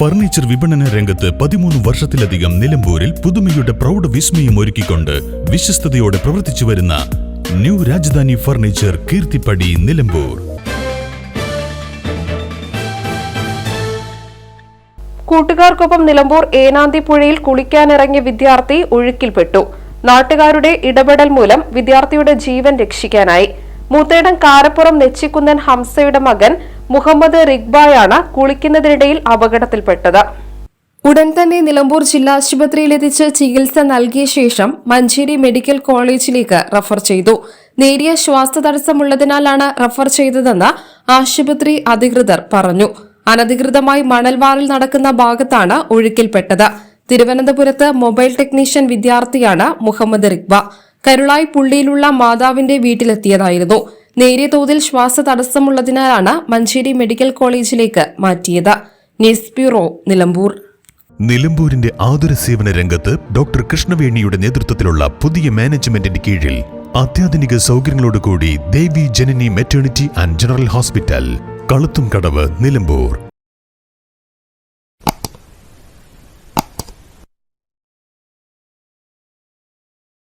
Furniture വിപണന രംഗത്ത് പതിമൂന്ന് വർഷത്തിലധികം നിലമ്പൂരിൽ പുതുമയുടെ പ്രൗഢ വിസ്മയം ഒരുക്കിക്കൊണ്ട് വിശ്വസ്തയോടെ പ്രവർത്തിച്ചു വരുന്ന ന്യൂ രാജധാനി ഫർണിച്ചർ കീർത്തിപ്പടി നിലമ്പൂർ. കൂട്ടുകാർക്കൊപ്പം നിലമ്പൂർ ഏനാന്തി പുഴയിൽ കുളിക്കാനിറങ്ങിയ വിദ്യാർത്ഥി ഒഴുക്കിൽപ്പെട്ടു. നാട്ടുകാരുടെ ഇടപെടൽ മൂലം വിദ്യാർത്ഥിയുടെ ജീവൻ രക്ഷിക്കാനായി. മൂത്തേടം കാരപ്പുറം നെച്ചിക്കുന്നൻ ഹംസയുടെ മകൻ മുഹമ്മദ് റിഗ്ബായാണ് കുളിക്കുന്നതിനിടയിൽ അപകടത്തിൽപ്പെട്ടത്. ഉടൻ തന്നെ നിലമ്പൂർ ജില്ലാ ആശുപത്രിയിലെത്തിച്ച് ചികിത്സ നൽകിയ ശേഷം മഞ്ചേരി മെഡിക്കൽ കോളേജിലേക്ക് റഫർ ചെയ്തു. നേരിയ ശ്വാസതടസ്സമുള്ളതിനാലാണ് റഫർ ചെയ്തതെന്ന് ആശുപത്രി അധികൃതർ പറഞ്ഞു. അനധികൃതമായി മണൽവാറിൽ നടക്കുന്ന ഭാഗത്താണ് ഒഴുക്കിൽപ്പെട്ടത്. തിരുവനന്തപുരത്ത് മൊബൈൽ ടെക്നീഷ്യൻ വിദ്യാർത്ഥിയാണ് മുഹമ്മദ് റിഗ്ബ. കരുളായി പുള്ളിയിലുള്ള മാതാവിന്റെ വീട്ടിലെത്തിയതായിരുന്നു. നേരിയ തോതിൽ ശ്വാസ തടസ്സമുള്ളതിനാലാണ് മഞ്ചേരി മെഡിക്കൽ കോളേജിലേക്ക് മാറ്റിയത്. News bureau Nilambur. നിലമ്പൂരിന്റെ ആതുര സേവന രംഗത്ത് ഡോക്ടർ കൃഷ്ണവേണിയുടെ നേതൃത്വത്തിലുള്ള പുതിയ മാനേജ്മെന്റിന്റെ കീഴിൽ അത്യാധുനിക സൗകര്യങ്ങളോടുകൂടി Devi Janani maternity and general hospital കളുത്തും കടവ് നിലമ്പൂർ.